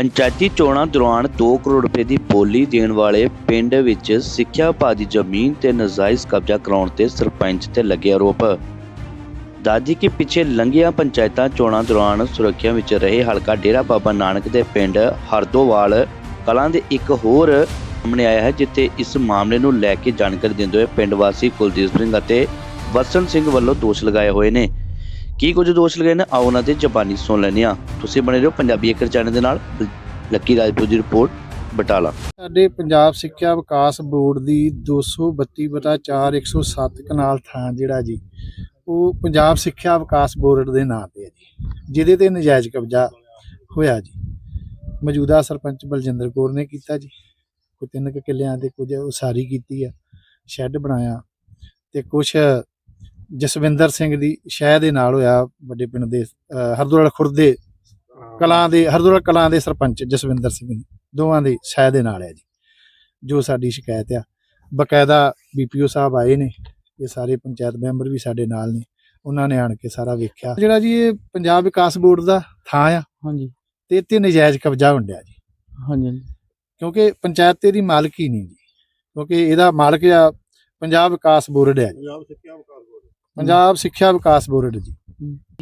ਪੰਚਾਇਤੀ ਚੋਣਾਂ ਦੌਰਾਨ 2 ਕਰੋੜ ਰੁਪਏ ਦੀ ਬੋਲੀ ਦੇਣ ਵਾਲੇ ਪਿੰਡ ਵਿੱਚ ਸਿੱਖਿਆ ਵਿਭਾਗ ਦੀ ਜ਼ਮੀਨ ਤੇ ਨਜਾਇਜ਼ ਕਬਜ਼ਾ ਕਰਾਉਣ ਤੇ ਸਰਪੰਚ ਤੇ ਲੱਗੇ ਆਰੋਪ। ਦਾਦੀ ਕੇ ਪਿੱਛੇ ਲੰਘੀਆਂ ਪੰਚਾਇਤਾਂ ਚੋਣਾਂ ਦੌਰਾਨ ਸੁਰੱਖਿਆ ਵਿੱਚ ਰਹੇ ਹਲਕਾ ਡੇਰਾ ਬਾਬਾ ਨਾਨਕ ਦੇ ਪਿੰਡ ਹਰਦੋਵਾਲ ਕਲਾਂ ਦੇ ਇੱਕ ਹੋਰ ਸਾਹਮਣੇ ਆਇਆ ਹੈ, ਜਿੱਥੇ ਇਸ ਮਾਮਲੇ ਨੂੰ ਲੈ ਕੇ ਜਾਣਕਾਰੀ ਦਿੰਦੇ ਹੋਏ ਪਿੰਡ ਵਾਸੀ ਕੁਲਦੀਪ ਸਿੰਘ ਅਤੇ ਵਸਨ ਸਿੰਘ ਵੱਲੋਂ ਦੋਸ਼ ਲਗਾਏ ਹੋਏ ਨੇ। ਕੀ ਕੁਝ ਦੋਸ਼ ਲਗਾਏ ਨੇ? ਆਓ ਉਹਨਾਂ ਦੀ ਜ਼ਬਾਨੀ ਸੁਣ ਲੈਂਦੇ ਹਾਂ। ਤੁਸੀਂ ਬਣੇ ਰਹੋ ਪੰਜਾਬੀ ਏਕਰ ਚੈਨਲ ਦੇ ਨਾਲ। ਲੱਕੀ ਰਾਜਪੂਤ ਦੀ ਰਿਪੋਰਟ, ਬਟਾਲਾ। ਸਾਡੇ ਪੰਜਾਬ ਸਿੱਖਿਆ ਵਿਕਾਸ ਬੋਰਡ ਦੀ 232 ਬਟਾ 4 107 ਕਨਾਲ ਥਾਂ ਜਿਹੜਾ ਜੀ, ਉਹ ਪੰਜਾਬ ਸਿੱਖਿਆ ਵਿਕਾਸ ਬੋਰਡ ਦੇ ਨਾਂ ਤੇ ਹੈ ਜੀ। ਜਿਹਦੇ ਤੇ ਨਜਾਇਜ਼ ਕਬਜ਼ਾ ਹੋਇਆ ਜੀ। ਮੌਜੂਦਾ ਸਰਪੰਚ ਬਲਜਿੰਦਰ ਕੌਰ ਨੇ ਕੀਤਾ ਜੀ। ਕੋਈ ਤਿੰਨ ਕੁ ਕਿੱਲਿਆਂ ਦੇ ਕੁਝ ਉਸਾਰੀ ਕੀਤੀ ਆ, ਸ਼ੈੱਡ ਬਣਾਇਆ ਤੇ ਕੁਝ ਜਸਵਿੰਦਰ ਸਿੰਘ ਦੀ ਸ਼ਹਿ ਦੇ ਨਾਲ ਹੋਇਆ ਵੱਡੇ ਪਿੰਡ ਦੇ ਹਰਦੋਲ ਖੁਰਦ ਦੇ ਕਲਾਂ ਦੇ ਹਰਦੋਲ ਕਲਾਂ ਦੇ ਸਰਪੰਚ ਜਸਵਿੰਦਰ ਸਿੰਘ ਦੋਵਾਂ ਦੀ ਸ਼ਹਿ ਦੇ ਨਾਲ ਹੈ ਜੀ ਜੋ ਸਾਡੀ ਸ਼ਿਕਾਇਤ ਆ। ਬਕਾਇਦਾ ਬੀਪੀਓ ਸਾਹਿਬ ਆਏ ਨੇ ਇਹ ਸਾਰੇ ਪੰਚਾਇਤ ਮੈਂਬਰ ਵੀ ਸਾਡੇ ਨਾਲ ਨੇ ਉਹਨਾਂ ਨੇ ਆਣ ਕੇ ਸਾਰਾ ਵੇਖਿਆ। ਜਿਹੜਾ ਜੀ ਇਹ ਪੰਜਾਬ ਵਿਕਾਸ ਬੋਰਡ ਦਾ ਥਾਂ ਆ ਹਾਂਜੀ। ਤੇ ਇੱਥੇ ਨਜਾਇਜ਼ ਕਬਜ਼ਾ ਹੁੰਦਿਆ ਜੀ। ਹਾਂਜੀ। ਕਿਉਂਕਿ ਪੰਚਾਇਤ ਤੇ ਦੀ ਮਾਲਕ ਹੀ ਨਹੀਂ ਜੀ ਕਿਉਂਕਿ ਇਹਦਾ ਮਾਲਕ ਆ ਪੰਜਾਬ ਵਿਕਾਸ ਬੋਰਡ ਹੈ ਜੀ। ਪੰਜਾਬ ਸਿੱਖਿਆ ਵਿਕਾਸ ਬੋਰਡ ਜੀ।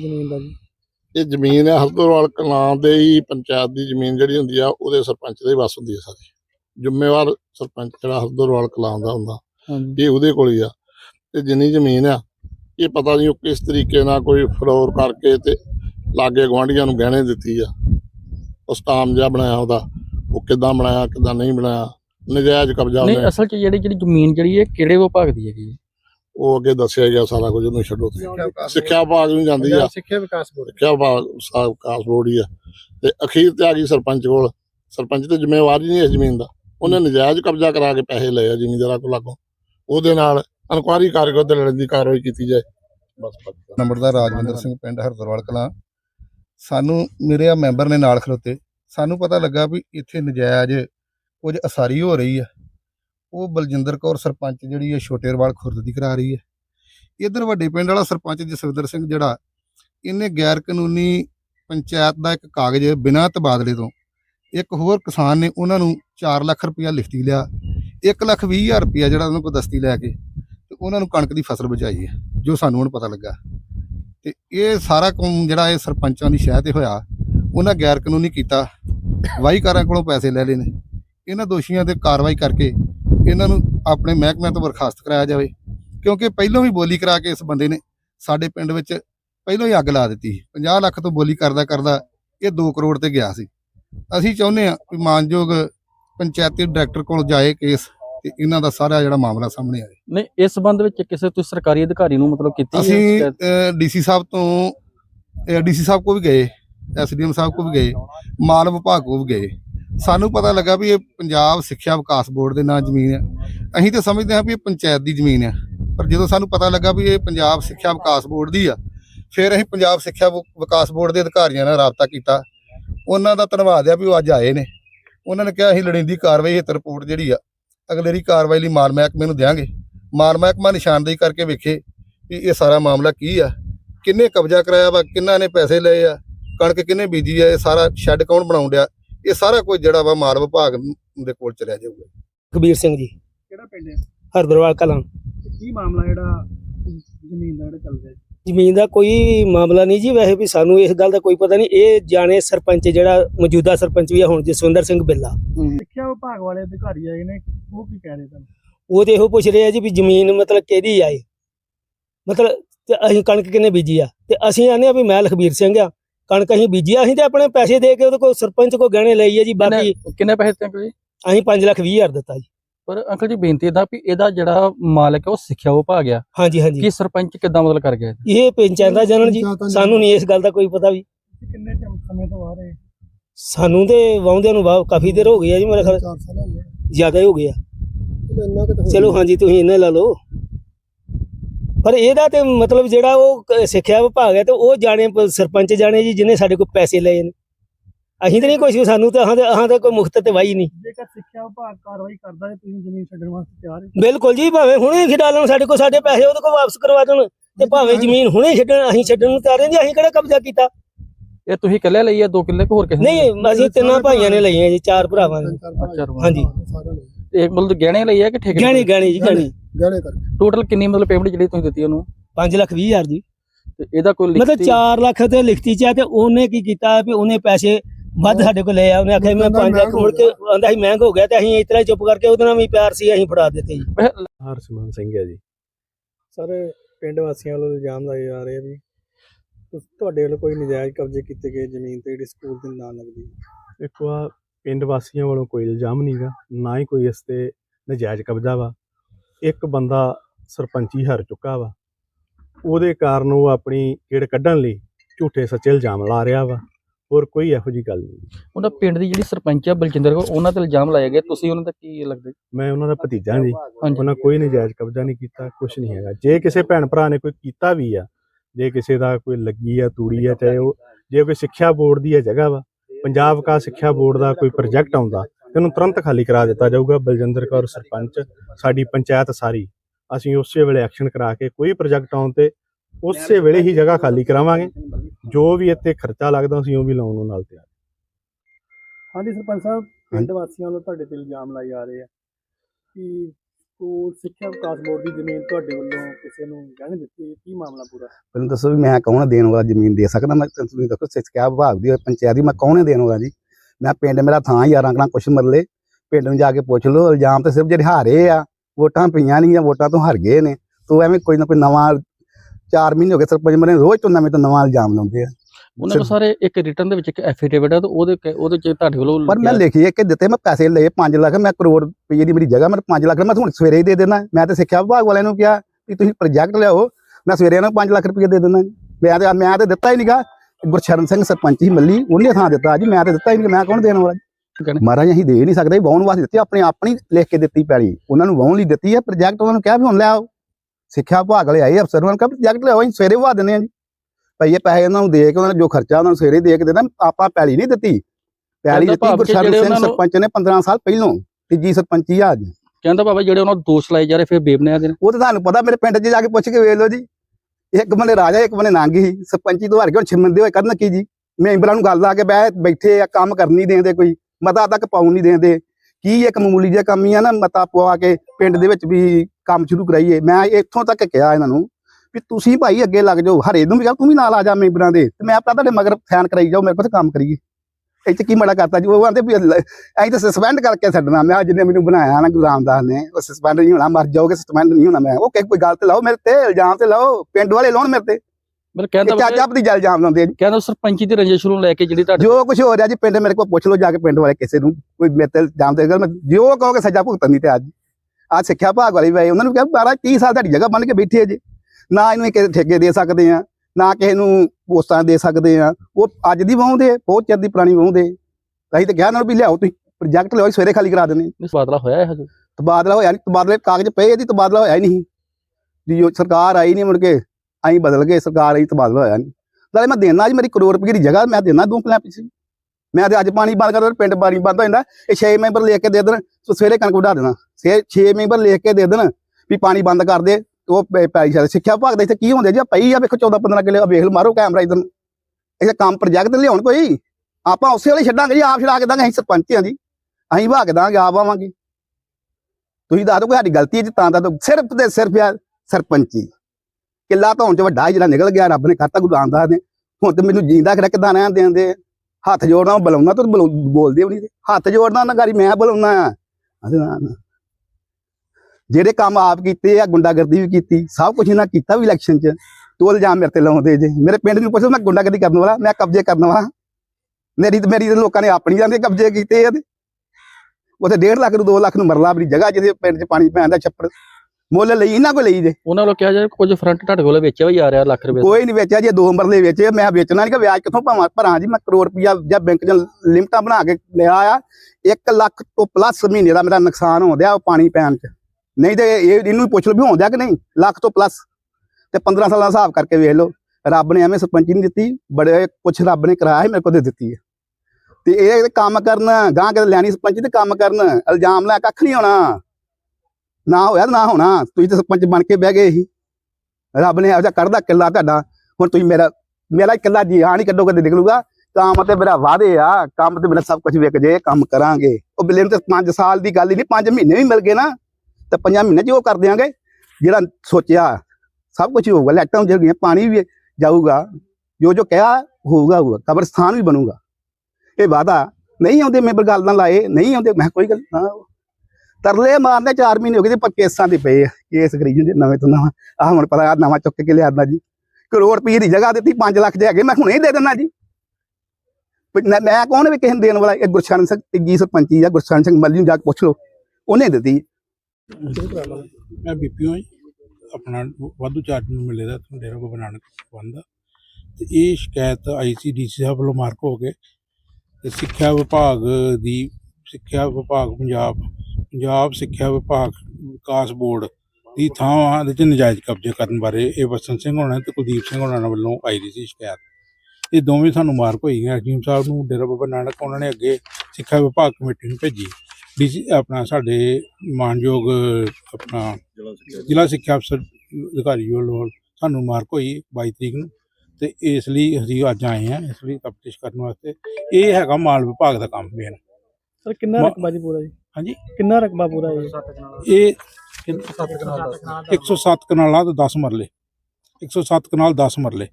ਜ਼ਮੀਨ ਦਾ ਜੀ ਇਹ ਜ਼ਮੀਨ ਹੈ ਹਰਦੋਵਾਲ ਕਲਾਂ ਦੇ ਹੀ ਪੰਚਾਇਤ ਦੀ ਜ਼ਮੀਨ ਜਿਹੜੀ ਹੁੰਦੀ ਆ ਉਹਦੇ ਸਰਪੰਚ ਦੇ ਹੀ ਵਸ ਹੁੰਦੀ ਹੈ ਸਾਰੀ। ਜ਼ਿੰਮੇਵਾਰ ਸਰਪੰਚ ਜਿਹੜਾ ਹਰਦੋਵਾਲ ਕਲਾਂ ਦਾ ਹੁੰਦਾ ਇਹ ਉਹਦੇ ਕੋਲ ਹੀ ਆ। ਤੇ ਜਿੰਨੀ ਜ਼ਮੀਨ ਆ ਇਹ ਪਤਾ ਨਹੀਂ ਉਹ ਕਿਸ ਤਰੀਕੇ ਨਾਲ ਕੋਈ ਫਲੋਰ ਕਰਕੇ ਤੇ ਲਾਗੇ ਗਵਾਂਢੀਆਂ ਨੂੰ ਗਹਿਣੇ ਦਿੱਤੀ ਆ। ਉਹ ਸਟਾਮ ਜਿਹਾ ਬਣਾਇਆ ਉਹਦਾ ਉਹ ਕਿੱਦਾਂ ਬਣਾਇਆ ਕਿੱਦਾਂ ਨਹੀਂ ਬਣਾਇਆ ਨਜਾਇਜ਼ ਕਬਜ਼ਾ ਨਹੀਂ ਅਸਲ 'ਚ ਜਿਹੜੀ ਜਿਹੜੀ ਜ਼ਮੀਨ ਜਿਹੜੀ ਇਹ ਕਿਹੜੇ ਵਿਭਾਗ ਦੀ ਹੈਗੀ ਹੈ? ਉਹ ਅੱਗੇ ਦੱਸਿਆ ਗਿਆ ਸਾਰਾ ਕੁਝ ਉਹਨੂੰ ਛੱਡੋ ਤੁਸੀਂ। ਸਿੱਖਿਆ ਵਿਭਾਗ ਨੂੰ ਜਾਂਦੀ ਆ। ਸਿੱਖਿਆ ਵਿਕਾਸ ਬੋਰਡ। ਸਿੱਖਿਆ ਵਿਭਾਗ ਸਾਹਿਬ ਕਾਸ ਬੋਰਡ ਹੀ ਆ। ਤੇ ਅਖੀਰ ਤੇ ਆ ਗਈ ਸਰਪੰਚ ਕੋਲ। ਸਰਪੰਚ ਤੇ ਜ਼ਿੰਮੇਵਾਰ ਹੀ ਨਹੀਂ ਇਸ ਜ਼ਮੀਨ ਦਾ। ਉਹਨੇ ਨਜਾਇਜ਼ ਕਬਜ਼ਾ ਕਰਾ ਕੇ ਪੈਸੇ ਲਏ ਆ ਜ਼ਿਮੀਂਦਾਰਾਂ ਕੋਲ ਲਾਗੋਂ ਉਹਦੇ ਨਾਲ ਇਨਕੁਆਰੀ ਕਰਕੇ ਉਹਦੇ ਲੜਨ ਦੀ ਕਾਰਵਾਈ ਕੀਤੀ ਜਾਏ। ਬਸ ਬਸ। ਨੰਬਰਦਾਰ ਰਾਜਵਿੰਦਰ ਸਿੰਘ ਪਿੰਡ ਹਰਦਰਵਾਲ ਕਲਾਂ। ਸਾਨੂੰ ਮੇਰੇ ਆ ਮੈਂਬਰ ਨੇ ਨਾਲ ਖਲੋਤੇ। ਸਾਨੂੰ ਪਤਾ ਲੱਗਾ ਵੀ ਇੱਥੇ ਨਜਾਇਜ਼ ਕੁਝ ਅਸਾਰੀ ਹੋ ਰਹੀ ਆ। ਉਹ ਬਲਜਿੰਦਰ ਕੌਰ ਸਰਪੰਚ ਜਿਹੜੀ ਹੈ ਛੋਟੇਰਵਾਲ ਖੁਰਦ ਦੀ ਕਰਾ ਰਹੀ ਹੈ। ਇਧਰ ਵੱਡੇ ਪਿੰਡ ਵਾਲਾ ਸਰਪੰਚ ਜਸਵਿੰਦਰ ਸਿੰਘ ਜਿਹੜਾ, ਇਹਨੇ ਗੈਰ ਕਾਨੂੰਨੀ ਪੰਚਾਇਤ ਦਾ ਇੱਕ ਕਾਗਜ਼ ਬਿਨਾਂ ਤਬਾਦਲੇ ਤੋਂ ਇੱਕ ਹੋਰ ਕਿਸਾਨ ਨੇ ਉਹਨਾਂ ਨੂੰ 4 ਲੱਖ ਰੁਪਇਆ ਲਿਖਤੀ ਲਿਆ। 1 ਲੱਖ 20 ਹਜ਼ਾਰ ਰੁਪਇਆ ਜਿਹੜਾ ਉਹਨਾਂ ਕੋਲ ਦਸਤੀ ਲੈ ਕੇ ਤੇ ਉਹਨਾਂ ਨੂੰ ਕਣਕ ਦੀ ਫਸਲ ਬਚਾਈ ਹੈ, ਜੋ ਸਾਨੂੰ ਹੁਣ ਪਤਾ ਲੱਗਾ। ਤੇ ਇਹ ਸਾਰਾ ਕੰਮ ਜਿਹੜਾ ਇਹ ਸਰਪੰਚਾਂ ਦੀ ਸ਼ਹਿ ਤੇ ਹੋਇਆ, ਉਹਨਾਂ ਗੈਰ ਕਾਨੂੰਨੀ ਕੀਤਾ। ਵਾਹੀਕਾਰਾਂ ਕੋਲੋਂ ਪੈਸੇ ਲੈ ਲਏ ਨੇ। ਇਹਨਾਂ ਦੋਸ਼ੀਆਂ ਤੇ ਕਾਰਵਾਈ ਕਰਕੇ ਇਹਨਾਂ ਨੂੰ ਆਪਣੇ ਮਹਿਕਮਿਆਂ ਤੋਂ ਬਰਖਾਸਤ ਕਰਾਇਆ ਜਾਵੇ ਕਿਉਂਕਿ ਪਹਿਲਾਂ ਵੀ ਬੋਲੀ ਕਰਾ ਕੇ ਇਸ ਬੰਦੇ ਨੇ ਸਾਡੇ ਪਿੰਡ ਵਿੱਚ ਪਹਿਲਾਂ ਹੀ ਅੱਗ ਲਾ ਦਿੱਤੀ 50 ਲੱਖ ਤੋਂ ਬੋਲੀ ਕਰਦਾ ਕਰਦਾ ਇਹ 2 ਕਰੋੜ ਤੇ ਗਿਆ ਸੀ। ਅਸੀਂ ਚਾਹੁੰਦੇ ਹਾਂ ਕਿ ਮਾਨਯੋਗ ਪੰਚਾਇਤੀ ਡਾਇਰੈਕਟਰ ਕੋਲ ਜਾਏ ਕੇਸ ਤੇ ਇਹਨਾਂ ਦਾ ਸਾਰਾ ਜਿਹੜਾ ਮਾਮਲਾ ਸਾਹਮਣੇ ਆਏ। ਨਹੀਂ ਇਸ ਸੰਬੰਧ ਵਿੱਚ ਕਿਸੇ ਤੁਸੀਂ ਸਰਕਾਰੀ ਅਧਿਕਾਰੀ ਨੂੰ ਮਤਲਬ ਕੀਤੀ ਅਸੀਂ? ਡੀਸੀ ਸਾਹਿਬ ਤੋਂ ਡੀਸੀ ਸਾਹਿਬ ਕੋ ਵੀ ਗਏ ਐਸਡੀਐਮ ਸਾਹਿਬ ਕੋ ਵੀ ਗਏ ਮਾਲ ਵਿਭਾਗ ਕੋ ਵੀ ਗਏ। ਸਾਨੂੰ ਪਤਾ ਲੱਗਾ ਵੀ ਇਹ ਪੰਜਾਬ ਸਿੱਖਿਆ ਵਿਕਾਸ ਬੋਰਡ ਦੇ ਨਾਂ ਜ਼ਮੀਨ ਹੈ। ਅਸੀਂ ਤਾਂ ਸਮਝਦੇ ਹਾਂ ਵੀ ਇਹ ਪੰਚਾਇਤ ਦੀ ਜ਼ਮੀਨ ਹੈ। ਪਰ ਜਦੋਂ ਸਾਨੂੰ ਪਤਾ ਲੱਗਾ ਵੀ ਇਹ ਪੰਜਾਬ ਸਿੱਖਿਆ ਵਿਕਾਸ ਬੋਰਡ ਦੀ ਆ, ਫਿਰ ਅਸੀਂ ਪੰਜਾਬ ਸਿੱਖਿਆ ਵਿ- ਵਿਕਾਸ ਬੋਰਡ ਦੇ ਅਧਿਕਾਰੀਆਂ ਨਾਲ ਰਾਬਤਾ ਕੀਤਾ। ਉਹਨਾਂ ਦਾ ਧੰਨਵਾਦ ਆ ਵੀ ਉਹ ਅੱਜ ਆਏ ਨੇ। ਉਹਨਾਂ ਨੇ ਕਿਹਾ ਅਸੀਂ ਲੋੜੀਂਦੀ ਕਾਰਵਾਈ ਹਿੱਤ ਰਿਪੋਰਟ ਜਿਹੜੀ ਆ ਅਗਲੇਰੀ ਕਾਰਵਾਈ ਲਈ ਮਾਲ ਮਹਿਕਮੇ ਨੂੰ ਦਿਆਂਗੇ। ਮਾਲ ਮਹਿਕਮਾ ਨਿਸ਼ਾਨਦੇਹੀ ਕਰਕੇ ਵੇਖੇ ਵੀ ਇਹ ਸਾਰਾ ਮਾਮਲਾ ਕੀ ਆ। ਕਿੰਨੇ ਕਬਜ਼ਾ ਕਰਾਇਆ ਵਾ, ਕਿੰਨਾ ਨੇ ਪੈਸੇ ਲਏ ਆ, ਕਣਕ ਕਿੰਨੇ ਬੀਜੀ ਆ, ਇਹ ਸਾਰਾ ਸ਼ੈੱਡ ਕੌਣ ਬਣਾਉਣ ਡਿਆ? ਇਹ ਸਾਰਾ ਕੁਝ ਜਿਹੜਾ ਵਾ ਮਾਲ ਵਿਭਾਗ ਦੇ ਕੋਲ ਚਲਿਆ ਜਾਊਗਾ। ਕਬੀਰ ਸਿੰਘ ਜੀ। ਕਿਹੜਾ ਪਿੰਡ ਹੈ? ਹਰਦਰਵਾਲ ਕਲਾਂ। ਕੀ ਮਾਮਲਾ ਜਿਹੜਾ ਜ਼ਮੀਨ ਦਾ ਜਿਹੜਾ ਚੱਲ ਰਿਹਾ ਜ਼ਮੀਨ ਦਾ ਕੋਈ ਮਾਮਲਾ ਨਹੀਂ ਜੀ ਵੈਸੇ ਵੀ ਸਾਨੂੰ ਇਸ ਗੱਲ ਦਾ ਕੋਈ ਪਤਾ ਨਹੀਂ। ਇਹ ਜਾਣੇ ਸਰਪੰਚ ਜਿਹੜਾ ਮੌਜੂਦਾ ਸਰਪੰਚ ਵੀ ਆ ਹੁਣ ਜਸਵਿੰਦਰ ਸਿੰਘ ਬਿੱਲਾ। ਸਿੱਖਿਆ ਵਿਭਾਗ ਵਾਲੇ ਅਧਿਕਾਰੀ ਆਏ ਨੇ ਉਹ ਕੀ ਕਹਿ ਰਹੇ ਤੁਹਾਨੂੰ? ਉਹ ਤੇ ਇਹੋ ਪੁੱਛ ਰਹੇ ਆ ਜੀ ਵੀ ਜ਼ਮੀਨ ਮਤਲਬ ਕਿਹਦੀ ਆਏ ਮਤਲਬ ਤੇ ਅਸੀਂ ਕਣਕ ਕਿੰਨੇ ਬੀਜੀ ਆ? ਤੇ ਅਸੀਂ ਆਨੇ ਆ ਵੀ ਮੈਂ ਲਖਬੀਰ ਸਿੰਘ ਆ। ਕਣਕ ਅਸੀਂ ਬੀਜੀ ਅਸੀਂ ਤੇ ਆਪਣੇ ਪੈਸੇ ਦੇ ਕੇ ਉਹਦੇ ਕੋਲ ਸਰਪੰਚ ਕੋ ਗਹਿਣੇ ਲਈ ਆ ਜੀ ਬਾਕੀ ਕਿੰਨੇ- ਪੈਸੇ ਦਿੱਤੇ ਅੰਕਲ ਜੀ? ਅਸੀਂ 5 ਲੱਖ 20 ਹਜ਼ਾਰ ਦਿੱਤਾ ਜੀ। ਪਰ ਅੰਕਲ ਜੀ ਬੇਨਤੀ ਇਹਦਾ ਵੀ ਇਹਦਾ ਜਿਹੜਾ ਮਾਲਕ ਹੈ ਉਹ ਸਿੱਖਿਆ ਵਿਭਾਗ ਆ। ਹਾਂਜੀ ਹਾਂਜੀ। ਕੀ ਸਰਪੰਚ ਕਿੱਦਾਂ ਮਤਲਬ ਕਰ ਗਿਆ ਇਹ ਪੰਚਾਇਤ ਦਾ ਜਨਨ ਜੀ ਸਾਨੂੰ ਨਹੀਂ ਇਸ ਗੱਲ ਦਾ ਕੋਈ ਪਤਾ ਵੀ। ਕਿੰਨੇ ਚਿਰ- ਸਮੇਂ ਤੋਂ ਆ ਰਹੇ ਸਾਨੂੰ ਤੇ ਵਾਉਂਦਿਆਂ ਨੂੰ ਵਾਹ ਕਾਫੀ ਦੇਰ ਹੋ ਗਈ ਆ ਜੀ ਮੇਰੇ ਖਿਆਲ 4 ਸਾਲ ਹੋ ਗਏ। ਜ਼ਿਆਦਾ ਹੀ ਹੋ ਗਿਆ ਚਲੋ ਹਾਂਜੀ ਤੁਸੀਂ ਇਹਨੇ ਲਾ ਲਓ। ਪਰ ਇਹਦਾ ਤੇ ਮਤਲਬ ਜਿਹੜਾ ਉਹ ਸਿੱਖਿਆ ਵਿਭਾਗ ਹੈ ਤੇ ਉਹ ਜਾਣੇ ਸਰਪੰਚ ਜਾਣੇ ਜੀ ਜਿਹਨੇ ਸਾਡੇ ਕੋਲ ਪੈਸੇ ਲਏ ਨੇ। ਅਸੀਂ ਤਾਂ ਨਹੀਂ ਕੁਛ ਸਾਨੂੰ ਤਾਂ ਹਾਂ ਤੇ ਕੋਈ ਮੁਖਤ ਤੇ ਵਾਈ ਨਹੀਂ। ਜੇਕਰ ਸਿੱਖਿਆ ਵਿਭਾਗ ਕਾਰਵਾਈ ਕਰਦਾ ਹੈ ਤੁਸੀਂ ਜ਼ਮੀਨ ਛੱਡਣ ਵਾਸਤੇ ਤਿਆਰ ਹੋ? ਬਿਲਕੁਲ ਜੀ ਭਾਵੇਂ ਹੁਣੇ ਖਿਡਾ ਲੈਣ ਸਾਡੇ ਕੋਲ ਸਾਡੇ ਪੈਸੇ ਉਹਦੇ ਕੋਲ ਵਾਪਸ ਕਰਵਾ ਦੇਣ ਤੇ ਭਾਵੇਂ ਜ਼ਮੀਨ ਹੁਣੇ ਛੱਡਣ ਅਸੀਂ ਛੱਡਣ ਨੂੰ ਤਿਆਰ ਹਾਂ ਜੀ ਅਸੀਂ ਕਿਹੜਾ ਕਬਜ਼ਾ ਕੀਤਾ? ਇਹ ਤੁਸੀਂ ਇਕੱਲੇ ਲਈ ਆ ਦੋ ਕਿੱਲੇ ਕਿ ਹੋਰ ਕਿਸੇ? ਨਹੀਂ ਅਸੀਂ ਤਿੰਨਾਂ ਭਾਈਆਂ ਨੇ ਲਈਆਂ ਜੀ ਚਾਰ ਭਰਾਵਾਂ ਨੇ। ਅੱਛਾ। ਹਾਂਜੀ। ਇਹ ਮਤਲਬ ਗਹਿਣੇ ਲਈ ਆ ਕਿ ਠੇਕੇ ਗਹਿਣੀ ਗਹਿਣੀ ਜੀ ਗਹਿਣੀ। ਟੋਟਲ ਕਿੰਨੀ ਮਤਲਬ ਪੇਮੈਂਟ ਜਿਹੜੀ ਤੁਸੀਂ ਦਿੱਤੀ ਉਹਨੂੰ? 5 ਲੱਖ 20 ਹਜ਼ਾਰ ਜੀ। ਤੇ ਇਹਦਾ ਕੋਈ ਮਤਲਬ ਲਿਖਤੀ 4 ਲੱਖ ਤੇ ਲਿਖਤੀ ਚ ਤੇ ਉਹਨੇ ਕੀ ਕੀਤਾ ਵੀ ਉਹਨੇ ਪੈਸੇ ਵੱਧ ਸਾਡੇ ਕੋਲ ਲਏ ਆ ਉਹਨੇ ਆਖਿਆ ਮੈਂ 5 ਲੱਖ ਮੁੜ ਕੇ ਆਂਦਾ ਸੀ ਮਹਿੰਗ ਹੋ ਗਿਆ ਤੇ ਅਸੀਂ ਇਸ ਤਰ੍ਹਾਂ ਹੀ ਚੁੱਪ ਕਰਕੇ ਉਹਦੇ ਨਾਲ ਵੀ ਪਿਆਰ ਸੀ ਅਸੀਂ ਫੜਾ ਦਿੱਤੇ ਜੀ। ਹਰਸਿਮਰਨ ਸਿੰਘ ਹੈ ਜੀ। ਸਰ ਪਿੰਡ ਵਾਸੀਆਂ ਵੱਲੋਂ ਇਲਜ਼ਾਮ ਲਾਏ ਜਾ ਰਹੇ ਆ ਵੀ ਤੁਸ- ਤੁਹਾਡੇ ਵੱਲੋਂ ਕੋਈ ਨਜਾਇਜ਼ ਕਬਜ਼ੇ ਕੀਤੇ ਗਏ ਜ਼ਮੀਨ ਤੇ ਜਿਹੜੀ ਸਕੂਲ ਦੇ ਨਾਲ ਲੱਗਦੀ ਹੈ? ਦੇਖੋ ਆ ਪਿੰਡ ਵਾਸੀਆਂ ਵੱਲੋਂ ਕੋਈ ਇਲਜ਼ਾਮ ਨਹੀਂਗਾ ਨਾ ਹੀ ਕੋਈ ਇਸ ਤੇ ਨਜਾਇਜ਼ ਕਬਜ਼ਾ ਵਾ। ਇੱਕ ਬੰਦਾ ਸਰਪੰਚੀ ਹਾਰ ਚੁੱਕਾ ਵਾ। ਉਹਦੇ ਕਾਰਨ ਉਹ ਆਪਣੀ ਕਿੜ ਕੱਢਣ ਲਈ ਝੂਠੇ ਸੱਚੇ ਇਲਜ਼ਾਮ ਲਾ ਰਿਹਾ ਵਾ। ਹੋਰ ਕੋਈ ਇਹੋ ਜੀ ਗੱਲ ਨਹੀਂ। ਉਹਨਾਂ ਪਿੰਡ ਦੀ ਜਿਹੜੀ ਸਰਪੰਚ ਆ ਬਲਜਿੰਦਰ ਕੌਰ ਉਹਨਾਂ ਤੇ ਇਲਜ਼ਾਮ ਲਾਇਆ ਗਿਆ ਤੁਸੀਂ ਉਹਨਾਂ ਦਾ ਕੀ ਲੱਗਦਾ? ਮੈਂ ਉਹਨਾਂ ਦਾ ਭਤੀਜਾ ਜੀ। ਉਹਨਾਂ ਕੋਈ ਨਜਾਇਜ਼ ਕਬਜ਼ਾ ਨਹੀਂ ਕੀਤਾ ਕੁਝ ਨਹੀਂ ਹੈਗਾ। ਜੇ ਕਿਸੇ ਭੈਣ ਭਰਾ ਨੇ ਕੋਈ ਕੀਤਾ ਵੀ ਆ ਜੇ ਕਿਸੇ ਦਾ ਕੋਈ ਲੱਗੀ ਆ ਤੂੜੀ ਆ ਚਾਹੇ ਉਹ ਜੇ ਕੋਈ ਸਿੱਖਿਆ ਬੋਰਡ ਦੀ ਹੈ ਜਗ੍ਹਾ ਵਾ ਪੰਜਾਬ ਵਿਕਾਸ ਸਿੱਖਿਆ ਬੋਰਡ ਦਾ ਕੋਈ ਪ੍ਰੋਜੈਕਟ ਆਉਂਦਾ ਤੇ ਤੁਰੰਤ ਖਾਲੀ ਕਰਾ ਦਿੱਤਾ ਜਾਊਗਾ। ਬਲਜਿੰਦਰ ਕੌਰ ਸਰਪੰਚ, ਸਾਡੀ ਪੰਚਾਇਤ ਸਾਰੀ। ਅਸੀਂ ਉਸੇ ਵੇਲੇ ਐਕਸ਼ਨ ਕਰਾ ਕੇ ਕੋਈ ਪ੍ਰੋਜੈਕਟ ਆਉਣ ਤੇ ਉਸੇ ਵੇਲੇ ਹੀ ਜਗ੍ਹਾ ਖਾਲੀ ਕਰਾਵਾਂਗੇ। ਜੋ ਵੀ ਇੱਥੇ ਖਰਚਾ ਲੱਗਦਾ, ਅਸੀਂ ਉਹ ਵੀ ਲਾਉਣ ਨੂੰ ਨਾਲ ਤਿਆਰ ਹਾਂਜੀ ਸਰਪੰਚ ਸਾਹਿਬ, ਪਿੰਡ ਵਾਸੀਆਂ ਵੱਲੋਂ ਤੁਹਾਡੇ ਤੇ ਇਲਜ਼ਾਮ ਲਾਏ ਜਾ ਰਹੇ ਆ ਕਿ ਸਕੂਲ ਸਿੱਖਿਆ ਵਿਕਾਸ ਬੋਰਡ ਦੀ ਜ਼ਮੀਨ ਤੁਹਾਡੇ ਵੱਲੋਂ ਕਿਸੇ ਨੂੰ ਗਹਿਣੇ ਦਿੱਤੀ? ਕੀ ਮਾਮਲਾ ਪੂਰਾ? ਪਹਿਲਾਂ ਦੱਸੋ ਵੀ ਮੈਂ ਕੌਣ ਦੇਣ ਵਾਲਾ ਜ਼ਮੀਨ ਦੇ ਸਕਦਾ? ਮੈਂ ਤੁਸੀਂ ਦੱਸੋ ਸਿੱਖਿਆ ਵਿਭਾਗ ਦੀ ਪੰਚਾਇਤ ਦੀ ਮੈਂ ਕੌਣ ਦੇਣ ਵਾਲਾ ਜੀ? ਮੈਂ ਪਿੰਡ ਮੇਰਾ ਥਾਂ ਯਾਰਾਂ ਕਣਾ ਕੁਛ ਮਰਲੇ। ਪਿੰਡ ਨੂੰ ਜਾ ਕੇ ਪੁੱਛ ਲਓ, ਇਲਜ਼ਾਮ ਤੇ ਸਿਰਫ ਜਿਹੜੇ ਹਾਰੇ ਆ, ਵੋਟਾਂ ਪਈਆਂ ਨਹੀਂ ਆ, ਵੋਟਾਂ ਤੋਂ ਹਾਰ ਗਏ ਨੇ। ਤੂੰ ਐਵੇਂ ਕੋਈ ਨਾ ਕੋਈ ਨਵਾਂ 4 ਮਹੀਨੇ ਹੋ ਗਏ ਸਰਪੰਚ ਬਣੇ ਰੋਜ਼ ਤੋਂ ਨਵੇਂ ਤੋਂ ਨਵਾਂ ਇਲਜ਼ਾਮ ਲਾਉਂਦੇ ਆ। ਉਹਨਾਂ ਕੋਲ ਸਾਰੇ ਇੱਕ ਰਿਟਰਨ ਦੇ ਵਿੱਚ ਇੱਕ ਐਫੀਡੇਵਿਟ ਆ ਤੇ ਉਹਦੇ ਉਹਦੇ ਚ ਤੁਹਾਡੇ ਵੱਲੋਂ ਪਰ ਮੈਂ ਲਿਖੀ ਕਿ ਦਿੱਤੇ ਮੈਂ ਪੈਸੇ ਲਏ 5 ਲੱਖ ਮੈਂ ਕਰੋੜ ਰੁਪਏ ਦੀ ਮੇਰੀ ਜਗ੍ਹਾ ਮੈਂ 5 ਲੱਖ ਮੈਂ ਤੁਹਾਨੂੰ ਸਵੇਰੇ ਹੀ ਦੇ ਦੇਣਾ ਮੈਂ ਤੇ ਸਿੱਖਿਆ ਵਿਭਾਗ ਵਾਲਿਆਂ ਨੂੰ ਕਿਹਾ ਕਿ ਤੁਸੀਂ ਪ੍ਰੋਜੈਕਟ ਲਿਆਓ ਮੈਂ ਸਵੇਰੇ ਇਹਨਾਂ ਨੂੰ 5 ਲੱਖ ਰੁਪਏ ਦੇ ਦੇਣਾ ਮੈਂ ਤੇ ਮੈਂ ਤੇ ਦਿੱਤਾ ਹੀ ਨਹੀਂਗਾ ਗੁਰਸ਼ਰਨ ਸਿੰਘ ਸਰਪੰਚ ਹੀ ਮੱਲੀ ਉਹਨੇ ਥਾਂ ਦਿੱਤਾ। ਜੀ ਮੈਂ ਤੇ ਦਿੱਤਾ ਹੀ ਨਹੀਂ ਮੈਂ ਕੌਣ ਦੇਣ ਵਾਲਾ। ਮਹਾਰਾਜ ਅਸੀਂ ਦੇ ਨਹੀਂ ਸਕਦੇ। ਵਾਹੁਣ ਵਾਸਤੇ ਦਿੱਤੀ ਆਪਣੀ ਆਪਣੀ ਲਿਖ ਕੇ ਦਿੱਤੀ ਪੈਲੀ। ਉਹਨਾਂ ਨੂੰ ਵਾਹੁਣ ਲਈ ਦਿੱਤੀ ਹੈ। ਪ੍ਰੋਜੈਕਟ ਉਹਨਾਂ ਨੂੰ ਕਿਹਾ ਵੀ ਹੁਣ ਲਿਆਓ ਸਿੱਖਿਆ ਵਿਭਾਗ ਵਾਲੇ ਆਏ ਅਫਸਰ ਉਹਨਾਂ ਨੂੰ ਕਿਹਾ ਪ੍ਰੋਜੈਕਟ ਲਿਆਓ ਅਸੀਂ ਸਵੇਰੇ ਵਾ ਦਿੰਦੇ ਹਾਂ ਜੀ। ਭਾਈ ਇਹ ਪੈਸੇ ਉਹਨਾਂ ਨੂੰ ਦੇ ਕੇ ਉਹਨਾਂ ਨੇ ਜੋ ਖਰਚਾ ਉਹਨਾਂ ਨੂੰ ਸਵੇਰੇ ਦੇ ਕੇ ਦੇਣਾ ਆਪਾਂ ਪੈਲੀ ਨਹੀਂ ਦਿੱਤੀ। ਪੈਲੀ ਦਿੱਤੀ ਗੁਰਸ਼ਰਨ ਸਿੰਘ ਸਰਪੰਚ ਨੇ 15 ਸਾਲ ਪਹਿਲੋਂ ਤੀਜੀ ਸਰਪੰਚੀ ਆ ਅੱਜ। ਕਹਿੰਦਾ ਬਾਬਾ ਜਿਹੜੇ ਉਹਨਾਂ ਨੂੰ ਦੋਸ਼ ਲਾਏ ਜਾ ਰਹੇ ਫਿਰ ਬੇਬਨਿਆ ਦੇ। ਉਹ ਤਾਂ ਤੁਹਾਨੂੰ ਪਤਾ ਮੇਰੇ ਪਿੰਡ 'ਚ ਜਾ ਕੇ ਪੁੱਛ ਕੇ ਵੇਖ ਲਓ ਜੀ। ਇੱਕ ਬੰਨੇ ਰਾਜਾ ਇੱਕ ਬੰਨੇ ਨੰਗ ਸੀ। ਸਰਪੰਚੀ ਤੋਂ ਹਾਰ ਕੇ ਹੁਣ ਛਿਮੰਦੇ ਹੋਏ ਕਰਨ ਕੀ ਜੀ? ਮੈਂਬਰਾਂ ਨੂੰ ਗੱਲ ਲਾ ਕੇ ਬਹਿ ਬੈਠੇ ਆ ਕੰਮ ਕਰਨ ਨਹੀਂ ਦੇਂਦੇ ਕੋਈ ਮਤਾ ਤੱਕ ਪਾਉਣ ਨਹੀਂ ਦੇਂਦੇ। ਕੀ ਇੱਕ ਮਾਮੂਲੀ ਜਿਹਾ ਕੰਮ ਹੀ ਆ ਨਾ ਮਤਾ ਪਵਾ ਕੇ ਪਿੰਡ ਦੇ ਵਿੱਚ ਵੀ ਕੰਮ ਸ਼ੁਰੂ ਕਰਾਈਏ। ਮੈਂ ਇੱਥੋਂ ਤੱਕ ਕਿਹਾ ਇਹਨਾਂ ਨੂੰ ਵੀ ਤੁਸੀਂ ਭਾਈ ਅੱਗੇ ਲੱਗ ਜਾਓ ਹਰੇ ਨੂੰ ਵੀ ਕਿਹਾ ਤੂੰ ਵੀ ਨਾਲ ਆ ਜਾ ਮੈਂਬਰਾਂ ਦੇ। ਤੇ ਮੈਂ ਆਪਣਾ ਤੁਹਾਡੇ ਮਗਰ ਫੈਨ ਕਰਾਈ ਜਾਓ ਮੇਰੇ ਕੋਲ ਤੇ ਕੰਮ ਕਰੀਏ। 'ਚ ਕੀ ਮਾੜਾ ਕਰਤਾ ਜੀ? ਉਹ ਆਂਦੇ ਵੀ ਅਸੀਂ ਤਾਂ ਸਸਪੈਂਡ ਕਰਕੇ ਛੱਡਣਾ। ਮੈਂ ਕਿਹਾ ਜਿੰਨੇ ਮੈਨੂੰ ਬਣਾਇਆ ਨਾ ਗੁਰੂ ਰਾਮਦਾਸ ਨੇ ਉਹ ਸਸਪੈਂਡ ਨਹੀਂ ਹੋਣਾ ਮਰ ਜਾਓਗੇ ਸਸਪੈਂਡ ਨਹੀਂ ਹੋਣਾ ਮੈਂ। ਉਹ ਕਿ ਕੋਈ ਗੱਲ ਤੇ ਲਾਓ ਮੇਰੇ ਤੇ ਇਲਜ਼ਾਮ ਤੇ ਲਾਓ ਪਿੰਡ ਵਾਲੇ ਲਾਉਣ ਮੇਰੇ ਤੇ। ਮਤਲਬ ਕਹਿੰਦਾ ਚਾਚਾ ਆਪਣੀ ਜਲ ਇਲਜ਼ਾਮ ਲਾਉਂਦੇ ਜੀ। ਕਹਿੰਦਾ ਸਰਪੰਚੀ ਦੀ ਰੰਜਿਸ਼ ਨੂੰ ਲੈ ਕੇ ਜਿਹੜੀ ਤੁਹਾਡੇ ਜੋ ਕੁਝ ਹੋ ਰਿਹਾ ਜੀ ਪਿੰਡ ਮੇਰੇ ਕੋਲ ਪੁੱਛ ਲਓ ਜਾ ਕੇ ਪਿੰਡ ਵਾਲੇ ਕਿਸੇ ਨੂੰ ਕੋਈ ਮੇਰੇ ਤੇ ਇਲਜ਼ਾਮ ਦੇ ਮੈਂ ਜੋ ਕਹੋਗੇ ਸਜ਼ਾ ਭੁਗਤਣ ਦੀ ਤੇ ਅੱਜ। ਆ ਸਿੱਖਿਆ ਭਾਗ ਵਾਲੀ ਵੇ ਉਹਨਾਂ ਨੂੰ ਕਿਹਾ 12 30 ਸਾਲ ਤੁਹਾਡੀ ਜਗ੍ਹਾ ਬਣ ਕੇ ਬੈਠੇ ਜੇ। ਨਾ ਇਹਨੂੰ ਕਿਸੇ ਠੇਕੇ ਦੇ ਸਕਦੇ ਆ ਨਾ ਕਿਸੇ ਨੂੰ ਪੋਸਟਾਂ ਦੇ ਸਕਦੇ ਆ ਉਹ ਅੱਜ ਦੀ ਵਾਹੁੰਦੇ ਬਹੁਤ ਚਿਰ ਦੀ ਪੁਰਾਣੀ ਵਾਹੁੰਦੇ ਅਸੀਂ ਤਾਂ ਕਿਹਾ ਉਹਨਾਂ ਨੂੰ ਵੀ ਲਿਆਓ ਤੁਸੀਂ ਪ੍ਰੋਜੈਕਟ ਲਿਆਓ ਸਵੇਰੇ ਖਾਲੀ ਕਰਾ ਦਿੰਦੇ ਇਸ ਬਾਦਲਾ ਹੋਇਆ ਹੈ ਹਜੇ ਤਬਾਦਲਾ ਹੋਇਆ ਨਹੀਂ ਤਬਾਦਲੇ ਕਾਗਜ਼ ਪਏ ਇਹਦੀ ਤਬਾਦਲਾ ਹੋਇਆ ਹੀ ਨਹੀਂ। ਉਹ ਸਰਕਾਰ ਆਈ ਨਹੀਂ ਮੁੜ ਕੇ ਅਸੀਂ ਬਦਲ ਗਏ ਸਰਕਾਰ ਆਈ ਤਬਾਦਲਾ ਹੋਇਆ ਨਹੀਂ। ਨਾਲੇ ਮੈਂ ਦੇਣਾ ਜੀ ਮੇਰੀ ਕਰੋੜ ਰੁਪਏ ਦੀ ਜਗ੍ਹਾ ਮੈਂ ਦੇਣਾ ਦੋ ਕਿਲਿਆਂ ਪਿੱਛੇ। ਮੈਂ ਤੇ ਅੱਜ ਪਾਣੀ ਬੰਦ ਕਰ ਪਿੰਡ ਪਾਣੀ ਬੰਦ ਹੋ ਜਾਂਦਾ ਇਹ 6 ਮੈਂਬਰ ਲਿਖ ਕੇ ਦੇ ਦੇਣ ਸਵੇਰੇ ਕਣਕ ਵਢਾ ਦੇਣਾ। 6 ਮੈਂਬਰ ਲਿਖ ਕੇ ਦੇ ਦੇਣ ਵੀ ਪਾਣੀ ਬੰਦ ਕਰ ਦੇ ਉਹ ਪੈ- ਪੈਲੀ ਸਿੱਖਿਆ ਵਿਭਾਗ ਦੇ ਇੱਥੇ ਕੀ ਹੁੰਦੇ ਜੀ? ਪਈ ਆ, ਵੇਖੋ 14 15 ਕਿੱਲੇ ਵੇਖ ਲਓ, ਮਾਰੋ ਕੈਮਰਾ ਇਧਰ ਇਹ ਕੰਮ ਪ੍ਰੋਜੈਕਟ ਲਿਆਉਣ ਕੋਈ। ਆਪਾਂ ਉਸੇ ਵੇਲੇ ਛੱਡਾਂਗੇ ਜੀ, ਆਪ ਛਡਾ ਕੇ ਦਾਂਗੇ, ਅਸੀਂ ਸਰਪੰਚ ਹਾਂ ਅਸੀਂ ਭਾਗ ਦਾਂਗੇ, ਆਪ ਆਵਾਂਗੇ। ਤੁਸੀਂ ਦੱਸ ਦਿਓ ਕਿ ਸਾਡੀ ਗਲਤੀ ਹੈ ਜੀ, ਤਾਂ ਦਾ ਸਿਰਫ ਤੇ ਸਿਰਫ ਆ ਸਰਪੰਚੀ ਕਿੱਲਾ ਧੌਣ ਚ ਵੱਡਾ ਜਿਹੜਾ ਨਿਕਲ ਗਿਆ, ਰੱਬ ਨੇ ਕਰਤਾ, ਗੁਰੂ ਰਾਮਦਾਸ ਨੇ। ਹੁਣ ਤੇ ਮੈਨੂੰ ਜੀਂਦਾ ਖੜਾ ਕਿਦਾਂ ਰਹਿਣ ਦੇਂਦੇ ਹੱਥ ਜੋੜਨਾ ਉਹ ਬੁਲਾਉਣਾ ਤੇ ਬੁਲਾਉ- ਬੋਲਦੇ ਵੀ ਨਹੀਂ ਹੱਥ ਜੋੜਨਾ ਉਹਨਾਂ ਗਾਰੀ ਮੈਂ ਬੁਲਾਉਣਾ। ਅਦੇ ਨਾ। ਜਿਹੜੇ ਕੰਮ ਆਪ ਕੀਤੇ ਆ ਗੁੰਡਾਗਰਦੀ ਵੀ ਕੀਤੀ ਸਭ ਕੁਝ ਇਹਨਾਂ ਕੀਤਾ ਵੀ ਇਲੈਕਸ਼ਨ 'ਚ। ਤੋ ਇਲਜ਼ਾਮ ਮੇਰੇ ਤੇ ਲਾਉਂਦੇ ਜੇ। ਮੇਰੇ ਪਿੰਡ ਨੂੰ ਪੁੱਛੋ ਮੈਂ ਗੁੰਡਾਗਰਦੀ ਕਰਨ ਵਾਲਾ ਮੈਂ ਕਬਜ਼ੇ ਕਰਨ ਵਾਲਾ। ਮੇਰੀ ਤੇ ਮੇਰੀ ਲੋਕਾਂ ਨੇ ਆਪਣੀ ਜਾਂਦੇ ਕਬਜ਼ੇ ਕੀਤੇ ਆ ਤੇ। ਉਥੇ 1.5 ਲੱਖ ਨੂੰ 2 ਲੱਖ ਨੂੰ ਮਰਲਾ ਆਪਣੀ ਜਗ੍ਹਾ ਜਿਹਦੇ ਪਿੰਡ 'ਚ ਪਾਣੀ ਪੈਂਦਾ ਛੱਪੜ। ਮੁੱਲ ਲਈ ਇਹਨਾਂ ਕੋਲ ਲਈ ਜੇ। ਉਹਨਾਂ ਵੱਲੋਂ ਕਿਹਾ ਜਾ ਰਿਹਾ ਕੁਝ ਫਰੰਟ ਤੁਹਾਡੇ ਕੋਲ ਵੇਚਿਆ ਵੀ ਜਾ ਰਿਹਾ ਲੱਖ ਰੁਪਏ ਦਾ। ਕੋਈ ਨਹੀਂ ਵੇਚਿਆ ਜੇ ਦੋ ਮਰਲੇ ਵੇਚੇ ਮੈਂ ਵੇਚਣਾ ਨਹੀਂ ਕਿ ਵਿਆਜ ਕਿੱਥੋਂ ਭਾਵਾਂ ਭਰਾਂ ਜੀ ਮੈਂ ਕਰੋੜ ਰੁਪਇਆ ਜਾਂ ਬੈਂਕ 'ਚ ਲਿਮਟਾਂ ਬਣਾ ਕੇ ਲਿਆ ਆ। 1 ਲੱਖ ਤੋਂ ਪਲੱਸ ਮਹੀਨੇ ਦਾ ਮੇਰਾ ਨੁਕਸਾਨ ਹੋ ਗਿਆ ਉਹ ਪਾਣੀ ਪੈਣ 'ਚ। ਨਹੀਂ ਤੇ ਇਹ ਇਹਨੂੰ ਹੀ ਪੁੱਛ ਲਓ ਵੀ ਹੋਉਂਦਿਆ ਕਿ ਨਹੀਂ? ਲੱਖ ਤੋਂ ਪਲੱਸ ਤੇ 15 ਸਾਲਾਂ ਦਾ ਹਿਸਾਬ ਕਰਕੇ ਵੇਖ ਲਓ। ਰੱਬ ਨੇ ਐਵੇਂ ਸਰਪੰਚੀ ਨਹੀਂ ਦਿੱਤੀ, ਬੜੇ ਕੁਛ ਰੱਬ ਨੇ ਕਰਾਇਆ ਸੀ, ਮੇਰੇ ਕੋਲ ਦੇ ਦਿੱਤੀ ਹੈ। ਤੇ ਇਹ ਕੰਮ ਕਰਨ ਗਾਂ ਕੇ ਲੈਣੀ ਸਰਪੰਚੀ ਤੇ ਕੰਮ ਕਰਨ, ਇਲਜ਼ਾਮ ਲੈ ਕੱਖ ਨਹੀਂ ਆਉਣਾ। ਨਾ ਹੋਇਆ ਨਾ ਹੋਣਾ। ਤੁਸੀਂ ਤਾਂ ਸਰਪੰਚ ਬਣ ਕੇ ਬਹਿ ਗਏ ਸੀ। ਰੱਬ ਨੇ ਇਹੋ ਜਿਹਾ ਕੱਢਦਾ ਕਿੱਲਾ ਤੁਹਾਡਾ। ਹੁਣ ਤੁਸੀਂ ਮੇਰਾ ਮੇਰਾ ਕਿੱਲਾ ਜੀ ਹਾਂ ਨਹੀਂ ਕੱਢੋ ਕਦੇ ਨਿਕਲੂਗਾ। ਕੰਮ ਤੇ ਮੇਰਾ ਵਾਅਦੇ ਆ। ਕੰਮ ਤੇ ਮੇਰਾ ਸਭ ਕੁਝ ਵਿਕ ਜੇ, ਕੰਮ ਕਰਾਂਗੇ। ਉਹ ਬਿੱਲੇ ਨੂੰ ਤੇ 5 ਸਾਲ ਦੀ ਗੱਲ ਹੀ ਨਹੀਂ 5 ਮਹੀਨੇ ਵੀ ਮਿਲ ਗਏ ਨਾ। ਤੇ ਪੰਜਾਂ ਮਹੀਨੇ ਚ ਉਹ ਕਰ ਦਿਆਂਗੇ। ਜਿਹੜਾ ਸੋਚਿਆ, ਸਭ ਕੁਝ ਹੋਊਗਾ, ਲਾਈਟਾਂ ਜਗੀਆਂ ਪਾਣੀ ਵੀ ਜਾਊਗਾ, ਜੋ ਜੋ ਕਿਹਾ ਹੋਊਗਾ ਹੋਊਗਾ, ਕਬਰਸਤਾਨ ਵੀ ਬਣੂਗਾ। ਇਹ ਵਾਦਾ ਨਹੀਂ ਆਉਂਦੇ ਮੈਂਬਰ ਗੱਲ ਨਾਲ ਲਾਏ, ਨਹੀਂ ਆਉਂਦੇ, ਮੈਂ ਕਿਹਾ ਕੋਈ ਗੱਲ ਨਾ। ਤਰਲੇ ਮਾਰਨੇ 4 ਮਹੀਨੇ ਹੋ ਗਏ ਤੇ ਪਰ ਕੇਸਾਂ ਦੇ ਪਏ ਆ, ਕੇਸ ਕਰੀ ਜਾਂਦੇ ਨਵੇਂ ਤੋਂ ਨਵਾਂ। ਆਹ ਹੁਣ ਪਤਾ, ਆਹ ਨਵਾਂ ਚੁੱਕ ਕੇ ਲਿਆਂਦਾ ਜੀ। ਕਰੋੜ ਰੁਪਏ ਦੀ ਜਗ੍ਹਾ ਦਿੱਤੀ 5 ਲੱਖ ਦੇ ਹੈਗੇ, ਮੈਂ ਹੁਣੇ ਹੀ ਦੇ ਦਿੰਦਾ ਜੀ। ਮੈਂ ਕੌਣ ਵੀ ਕਿਸੇ ਨੂੰ ਦੇਣ ਵਾਲਾ? ਇਹ ਗੁਰਸ਼ਰਨ ਸਿੰਘ, ਤੀਜੀ ਸਰਪੰਚੀ ਜਾਂ ਗੁਰਸ਼ਰਨ ਸਿੰਘ ਮੱਲੀ ਨੂੰ ਜਾ ਕੇ ਪੁੱਛ ਲਓ। ਉਹਨੇ ਦਿੱਤੀ। ਮੈਂ ਬੀਪੀਓ ਹਾਂ ਜੀ। ਆਪਣਾ ਵਾਧੂ ਚਾਰਜ ਨੂੰ ਮਿਲੇ ਦਾ ਤੁਹਾਨੂੰ ਡੇਰਾ ਬਾਬਾ ਨਾਨਕ ਬੰਦ ਤੇ ਇਹ ਸ਼ਿਕਾਇਤ ਆਈਸੀਡੀਸੀ ਸਾਹਿਬ ਵੱਲੋਂ ਮਾਰਕ ਹੋ ਕੇ ਤੇ ਸਿੱਖਿਆ ਵਿਭਾਗ ਦੀ ਸਿੱਖਿਆ ਵਿਭਾਗ ਪੰਜਾਬ ਪੰਜਾਬ ਸਿੱਖਿਆ ਵਿਭਾਗ ਵਿਕਾਸ ਬੋਰਡ ਦੀ ਥਾਂ ਦੇ ਚ ਨਜਾਇਜ਼ ਕਬਜ਼ੇ ਕਰਨ ਬਾਰੇ ਇਹ ਵਸਨ ਸਿੰਘ ਹੋਣਾ ਤੇ ਕੁਲਦੀਪ ਸਿੰਘ ਹੋਣਾ ਵੱਲੋਂ ਆਈ ਦੀ ਸੀ ਸ਼ਿਕਾਇਤ। ਇਹ ਦੋਵੇਂ ਸਾਨੂੰ ਮਾਰਕ ਹੋਈ ਹੈ ਹਕੀਮ ਸਾਹਿਬ ਨੂੰ ਡੇਰਾ ਬਾਬਾ ਨਾਨਕ, ਉਹਨਾਂ ਨੇ ਅੱਗੇ ਸਿੱਖਿਆ ਵਿਭਾਗ ਕਮੇਟੀ ਨੂੰ ਭੇਜੀ। ਡੀਸੀ ਆਪਣਾ ਸਾਡੇ ਮਾਨਯੋਗ ਆਪਣਾ ਜ਼ਿਲ੍ਹਾ ਸਿੱਖਿਆ ਅਫਸਰ ਅਧਿਕਾਰੀ ਵੱਲੋਂ ਸਾਨੂੰ ਮਾਰਕ ਹੋਈ 22 ਤਰੀਕ ਨੂੰ ਤੇ ਇਸ ਲਈ ਅਸੀਂ ਅੱਜ ਆਏ ਹਾਂ ਇਸ ਲਈ ਤਫਤੀਸ਼ ਕਰਨ ਵਾਸਤੇ। ਇਹ ਹੈਗਾ ਮਾਲ ਵਿਭਾਗ ਦਾ ਕੰਮ ਮੇਨ ਸਰ ਕਿੰਨਾ ਰਕਬਾ ਜੀ ਪੂਰਾ ਜੀ? ਹਾਂਜੀ? ਕਿੰਨਾ ਰਕਬਾ ਪੂਰਾ ਜੀ? ਇਹ 107 ਕਨਾਲਾਂ ਤੇ 10 ਮਰਲੇ। 107 ਕਨਾਲ 10 ਮਰਲੇ।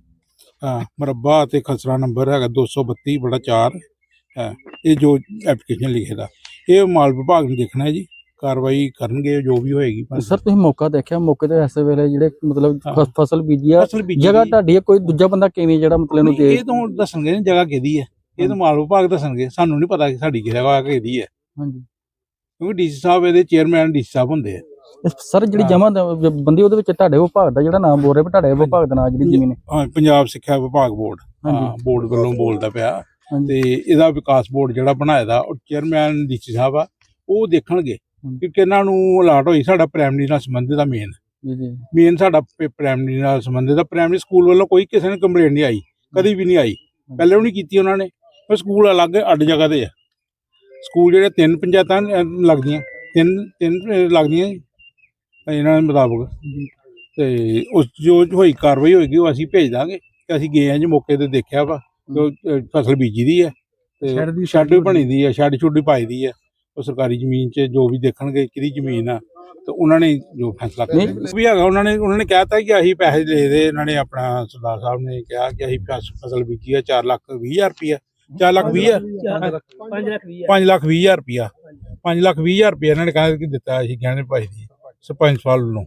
ਹਾਂ ਮਰਬਾ ਤੇ ਖਸਰਾ ਨੰਬਰ ਹੈਗਾ 232 ਬੜਾ 4 ਹੈ ਇਹ ਜੋ ਐਪਲੀਕੇਸ਼ਨ ਲਿਖੇ ਦਾ। ਇਹ ਮਾਲ ਵਿਭਾਗ ਨੂੰ ਦੇਖਣਾ ਹੈ ਜੀ ਕਾਰਵਾਈ ਕਰਨਗੇ ਜੋ ਵੀ ਹੋਏਗੀ ਸਰ ਤੁਸੀਂ ਮੌਕਾ ਦੇਖਿਆ ਮੌਕੇ ਤੇ ਐਸੇ ਵੇਲੇ ਜਿਹੜੇ ਮਤਲਬ। ਫ- ਫਸਲ ਬੀਜੀ ਆ ਫਸਲ ਬੀਜੀ ਜਗ੍ਹਾ ਦੀ- ਤੁਹਾਡੀ ਕੋਈ ਦੂਜਾ ਬੰਦਾ ਕਿਵੇਂ ਜਿਹੜਾ ਮਤਲਬ ਨੂੰ ਨਹੀਂ, ਦੇ ਇਹ ਤਾਂ ਹੁਣ ਦੱਸਣਗੇ ਨਾ ਜਗ੍ਹਾ ਕਿਹਦੀ ਹੈ। ਇਹ ਤਾਂ ਮਾਲ ਵਿਭਾਗ ਦੱਸਣਗੇ ਸਾਨੂੰ ਨਹੀਂ ਪਤਾ ਕਿ ਸਾਡੀ ਕੀ ਜਗ੍ਹਾ ਕਿਹਦੀ ਹੈ। ਹਾਂਜੀ। ਕਿਉਂਕਿ ਡੀਸੀ ਸਾਹਿਬ ਇਹਦੇ ਚੇਅਰਮੈਨ ਡੀਸੀ ਸਾਹਿਬ ਹੁੰਦੇ ਆ। ਸਰ ਜਿਹੜੀ ਹਾਂ। ਜਮਾ ਬੰਦੀ ਉਹਦੇ ਵਿੱਚ ਤੁਹਾਡੇ ਵਿਭਾਗ ਦਾ ਜਿਹੜਾ ਨਾਮ ਬੋਲ ਰਿਹਾ ਵੀ ਤੁਹਾਡੇ ਵਿਭਾਗ ਦਾ ਨਾਮ ਜਿਹੜੀ ਜ਼ਮੀਨ। ਹੈ ਹਾਂ ਪੰਜਾਬ ਸਿੱਖਿਆ ਵਿਭਾਗ ਬੋਰਡ। ਹਾਂ ਬੋਰਡ ਵੱਲੋਂ ਬੋਲਦਾ ਪਿਆ। ਤੇ ਇਹਦਾ ਵਿਕਾਸ ਬੋਰਡ ਜਿਹੜਾ ਬਣਾਇਆ ਦਾ ਉਹ ਚੇਅਰਮੈਨ ਡੀਸੀ ਸਾਹਿਬ ਆ ਉਹ ਦੇਖਣਗੇ ਕਿ ਕਿਹਨਾਂ ਨੂੰ ਅਲਾਟ ਹੋਈ ਸਾਡਾ ਪ੍ਰਾਇਮਰੀ ਨਾਲ ਸੰਬੰਧਿਤ ਆ ਮੇਨ ਮੇਨ ਸਾਡਾ ਪ੍ਰਾਇਮਰੀ ਨਾਲ ਸੰਬੰਧਿਤ ਆ। ਪ੍ਰਾਇਮਰੀ ਸਕੂਲ ਵੱਲੋਂ ਕੋਈ ਕਿਸੇ ਨੇ ਕੰਪਲੇਂਟ ਨਹੀਂ ਆਈ ਕਦੀ ਵੀ ਨਹੀਂ ਆਈ। ਪਹਿਲੇ ਵੀ ਨਹੀਂ ਕੀਤੀ ਉਹਨਾਂ ਨੇ। ਪਰ ਸਕੂਲ ਅਲੱਗ ਅੱਡ ਜਗ੍ਹਾ ਤੇ ਆ। ਸਕੂਲ ਜਿਹੜੇ ਤਿੰਨ ਪੰਚਾਇਤਾਂ ਲੱਗਦੀਆਂ। ਤਿੰਨ ਤਿੰਨ ਲੱਗਦੀਆਂ ਇਹਨਾਂ ਦੇ ਮੁਤਾਬਕ ਤੇ ਉਸ ਜੋ ਹੋਈ ਕਾਰਵਾਈ ਹੋਏਗੀ ਉਹ ਅਸੀਂ ਭੇਜ ਦਾਂਗੇ। ਤੇ ਅਸੀਂ ਗਏ ਆ ਜੀ ਮੌਕੇ ਤੇ ਦੇਖਿਆ ਵਾ। ਕਿ ਫਸਲ ਬੀਜੀ ਦੀ ਹੈ ਸ਼ੈੱਡ ਤੇ ਦੀ ਸ਼ੈੱਡ ਵੀ ਬਣੀ ਦੀ ਹੈ ਸ਼ੈੱਡ ਛੁੱਡੀ ਪਾਈ ਦੀ ਹੈ। ਉਹ ਸਰਕਾਰੀ ਜ਼ਮੀਨ 'ਚ ਜੋ ਵੀ ਦੇਖਣਗੇ ਕਿਹਦੀ ਜ਼ਮੀਨ ਆ ਤੇ ਉਹਨਾਂ ਨੇ ਜੋ ਫੈਸਲਾ ਕਰਨਾ ਵੀ ਹੈਗਾ ਉਹਨਾਂ ਨੇ ਉਹਨਾਂ ਨੇ ਕਹਿਤਾ ਕਿ ਅਸੀਂ ਪੈਸੇ ਦੇ ਦੇ ਇਹਨਾਂ ਨੇ ਆਪਣਾ ਸਰਦਾਰ ਸਾਹਿਬ ਨੇ ਕਿਹਾ ਕਿ ਅਸੀਂ ਫਸ- ਫਸਲ ਬੀਜੀ ਆ 4 ਲੱਖ 20 ਹਜ਼ਾਰ ਰੁਪਇਆ 4 ਲੱਖ 20 ਹਜ਼ਾਰ। 5 ਲੱਖ 20 5 ਲੱਖ 20 ਹਜ਼ਾਰ ਰੁਪਇਆ 5 ਲੱਖ 20 ਹਜ਼ਾਰ ਰੁਪਇਆ ਇਹਨਾਂ ਨੇ ਕਹਿੰਦਾ ਕਿ ਦਿੱਤਾ ਅਸੀਂ ਗਹਿਣੇ ਭਾਈ ਦੀ ਸਰਪੰਚ ਸਾਹਿਬ ਵੱਲੋਂ।